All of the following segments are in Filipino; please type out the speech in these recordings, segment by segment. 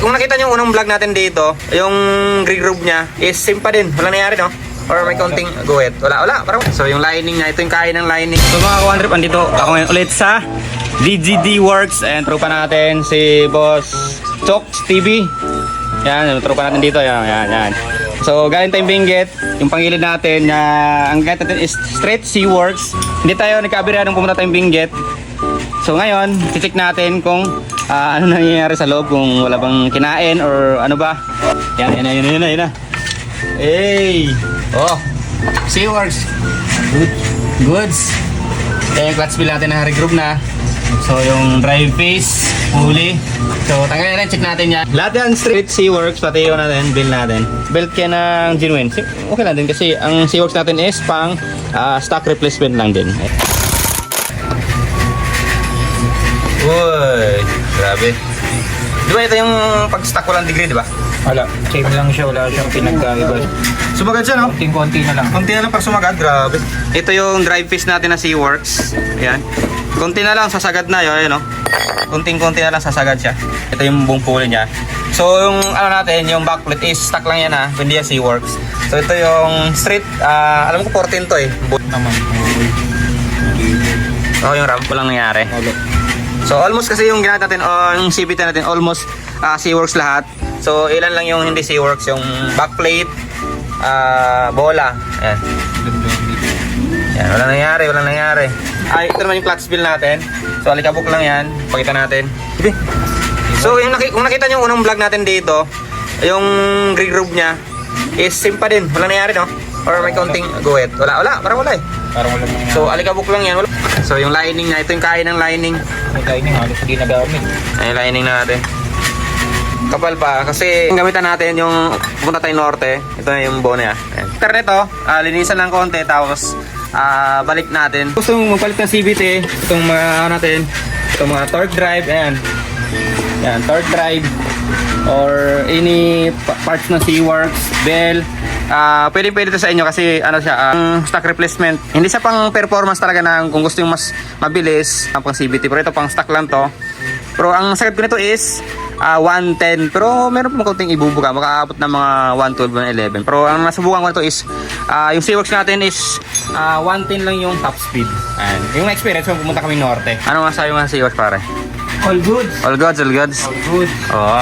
Kung nakita yung unang vlog natin dito, yung groove niya is same pa din. Wala nangyari, no? Or may konting guwit. Wala, wala. Parang, so yung lining niya, ito yung kain ng lining. So mga ka-1trip, andito ako ngayon ulit sa DGD Works. And tropa natin si Boss Chokes TV. Yan, tropa natin dito. Yan, yan, yan. So, galing tayong Benguet. Yung pangilid natin, na ang gamit natin is Straight Sea Works. Hindi tayo nagkabira nung pumunta tayong Benguet. So ngayon, check natin kung ah, ano nangyayari sa loob, kung wala bang kinain or ano ba. Yan, yan, yan, yan, yan. Hey! Oh! Seaworks! Good. Goods! Eh, clutch wheel natin na regroup na. So, yung drive face, huli. So, tanggalin natin, check natin yan. Lahat yan straight Seaworks, pati yung natin, bill natin. Belt yan ng genuine. Okay lang din kasi ang Seaworks natin is pang ah, stock replacement lang din. Uy, grabe. Di ba ito yung pag-stack walang degree, di ba? Wala, same lang siya, wala siyang pinagkaiba. Sumagad siya, no? Konting-konti na lang. Konti na lang pag sumagad, grabe. Ito yung drive piece natin na Seaworks. Ayan. Konti na lang, sasagad na yun, ayun, no? Konting-konti na lang sasagad siya. Ito yung buong pulley niya. So, yung ano natin, yung backplate is stock lang yan, ha? Hindi yan Seaworks. So, ito yung straight, ah, alam ko 14 to, eh. Naman. Oh, yung ramp, walang nangyari. Wala. So almost kasi yung ginamit natin, o yung CVT natin, almost ah, Seaworks lahat. So ilan lang yung hindi Seaworks, yung backplate, ah, bola. Ayan. Yan, walang nangyari, walang nangyari. Ay, ito naman yung clutch bill natin. So alikabok lang yan, pakita natin. So yung naki- kung nakita nyo yung unang vlog natin dito, yung green groove niya is same pa din. Walang nangyari, no? Or may konting guwit. Wala, wala, parang wala eh. Parang wala So alikabok lang yan. Wala. So yung lining niya, ito yung kain ng lining. may lining, halos hindi nagamit. Ay, lining natin. Kapal pa. Kasi gamitan natin yung pupunta tayo norte. Ito na yung bone niya. Ayan. After nito, ah, linisan lang konti. Tapos, ah, balik natin. Gusto mong magpalit ng CVT. Itong mga ano natin. Itong mga torque drive. Ayan. Yan, torque drive. Or any pa- parts ng Seaworks, bell. Ah, pwede pwede to sa inyo kasi ano siya, ang stock replacement. Hindi siya pang performance talaga na kung gusto yung mas mabilis, ang pang CVT. Pero ito pang stock lang to. Pero ang sakit ko nito is ah, 110. Pero meron pa konting ibubuga. Makaabot ng mga 112, 111. Pero ang nasubukan ko nito is ah, yung Seaworks natin is ah, 110 lang yung top speed. Ayan. Yung experience kung pumunta kami norte. Ano masabi mo sa Seaworks pare? All goods. All goods, all goods. All goods. Oo,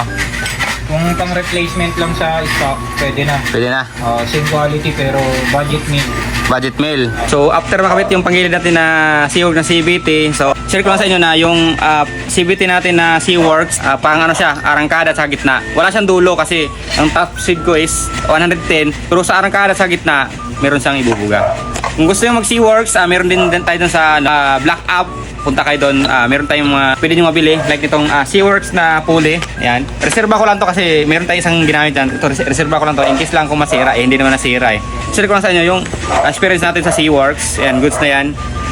Kung pang replacement lang sa stock, pwede na. pwede na. Uh, same quality pero budget meal. budget meal. So after makabit yung pangilid natin na Seaworks na CVT, so share ko lang sa inyo na yung ah, CVT natin na Seaworks, ah, pang ano siya, arangkada sa gitna. Wala siyang dulo kasi ang top speed ko is 110, pero sa arangkada sa gitna, meron siyang ibubuga. Kung gusto nyo mag Seaworks, ah, meron din, din tayo dun sa ah, Black Up, punta kayo doon, ah, meron tayong mga pwede nyo mabili like itong ah, Seaworks na pulley. Ayan. Reserva ko lang to kasi meron tayong isang ginamit dyan. Ito, res- reserva ko lang to in case lang kung masira. Eh, hindi naman nasira eh. Share ko lang sa inyo yung experience natin sa Seaworks. Ayan, goods na yan.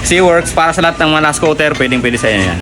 Seaworks para sa lahat ng mga last coater, pwedeng pwede sa inyo yan.